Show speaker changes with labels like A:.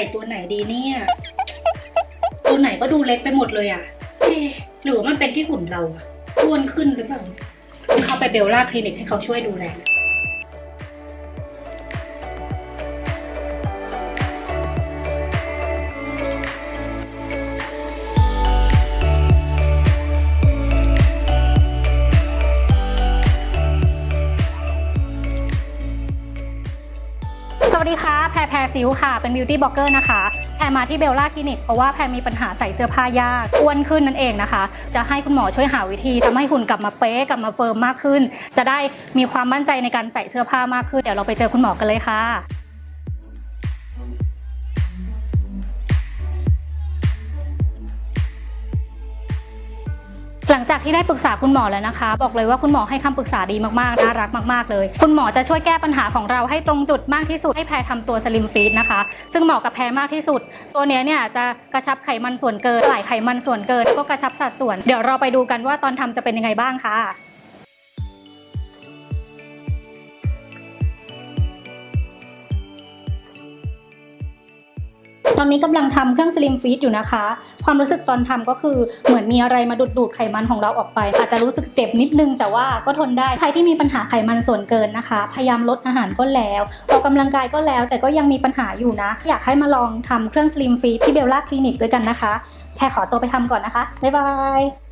A: ส่ตัวไหนดีเนี่ย ตัวไหนก็ดูเล็กไปหมดเลยอะเอ๊หรือว่ามันเป็นที่หุ่นเราอะอ้วนขึ้นหรือเปล่าต้เข้าไปเบลล่าคลินิกให้เขาช่วยดูแล วัสดีค่ะ แพรแพรซิวค่ะ เป็นบิวตี้บล็อกเกอร์นะคะ แพรมาที่เบลล่าคลินิก เพราะว่าแพรมีปัญหาใส่เสื้อผ้ายาก อ้วนขึ้นนั่นเองนะคะ จะให้คุณหมอช่วยหาวิธีทำให้หุ่นกลับมาเป๊ะ กลับมาเฟิร์มมากขึ้น จะได้มีความมั่นใจในการใส่เสื้อผ้ามากขึ้น เดี๋ยวเราไปเจอคุณหมอกันเลยค่ะ หลังจากที่ได้ปรึกษาคุณหมอแล้วนะคะ บอกเลยว่าคุณหมอให้คำปรึกษาดีมากๆน่ารักมากๆเลย คุณหมอจะช่วยแก้ปัญหาของเราให้ตรงจุดมากที่สุดให้แพรทำตัวสลิมฟีดนะคะ ซึ่งเหมาะกับแพรมากที่สุด ตัวเนี้ยเนี่ยจะกระชับไขมันส่วนเกินไหลไขมันส่วนเกินแล้วก็กระชับสัดส่วน เดี๋ยวเราไปดูกันว่าตอนทำจะเป็นยังไงบ้างค่ะ ตอนนี้กำลังทำเครื่องสลิมฟีดอยู่นะคะ ความรู้สึกตอนทำก็คือเหมือนมีอะไรมาดูดดูดไขมันของเราออกไป อาจจะรู้สึกเจ็บนิดนึง แต่ว่าก็ทนได้ ใครที่มีปัญหาไขมันส่วนเกินนะคะ พยายามลดอาหารก็แล้วออกกำลังกายก็แล้ว แต่ก็ยังมีปัญหาอยู่นะ อยากให้มาลองทำเครื่องสลิมฟีดที่เบลล่าคลินิกด้วยกันนะคะ แพรขอตัวไปทำก่อนนะคะ บ๊ายบาย